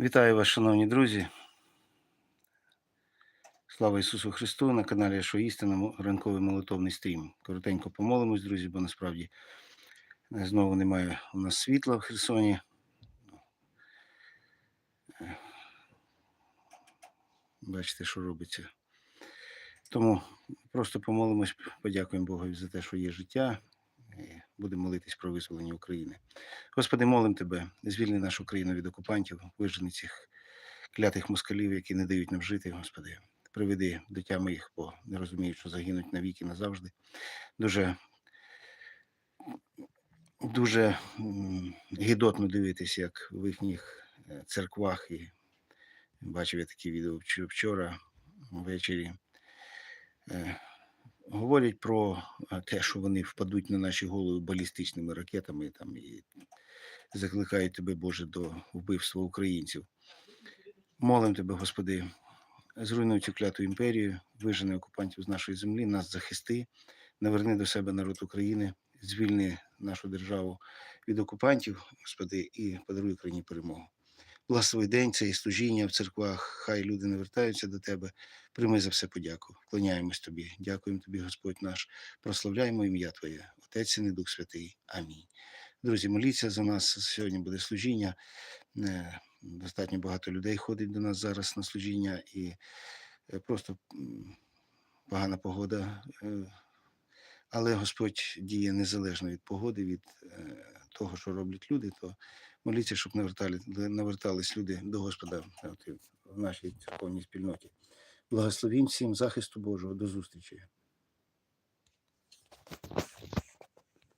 Вітаю вас, шановні друзі. Слава Ісусу Христу! На каналі «Що істина» ранковий молитовний стрім. Коротенько помолимось, друзі, бо насправді е, знову немає у нас світла в Херсоні. Е, Бачите, що робиться. Тому просто помолимось, подякуємо Богу за те, що є життя. Будемо молитись про визволення України. Господи, молим Тебе, звільни нашу країну від окупантів, вижени цих клятих москалів, які не дають нам жити, Господи. Приведи до тями їх, бо не розуміють, що загинуть навіки назавжди. Дуже, дуже гідотно дивитися, як в їхніх е, церквах і бачив я такі відео вчора ввечері. Говорять про те, що вони впадуть на наші голови балістичними ракетами там, і закликають тебе, Боже, до вбивства українців. Молим тебе, Господи, зруйнуй цю кляту імперію, вижени окупантів з нашої землі, нас захисти, наверни до себе народ України, звільни нашу державу від окупантів, Господи, і подаруй Україні перемогу. Благослови день, це і служіння в церквах, хай люди не вертаються до тебе. Прийми за все подяку. Клоняємось тобі. Дякуємо тобі, Господь наш. Прославляємо ім'я Твоє, Отець і Дух Святий. Амінь. Друзі, моліться за нас. Сьогодні буде служіння. Достатньо багато людей ходить до нас зараз на служіння, і е, просто погана погода. е, Але Господь діє незалежно від погоди, від е, того, що роблять люди, то моліться, щоб навертали, навертались люди до Господа от, в нашій церковній спільноті. Благословім всім захисту Божого. До зустрічі.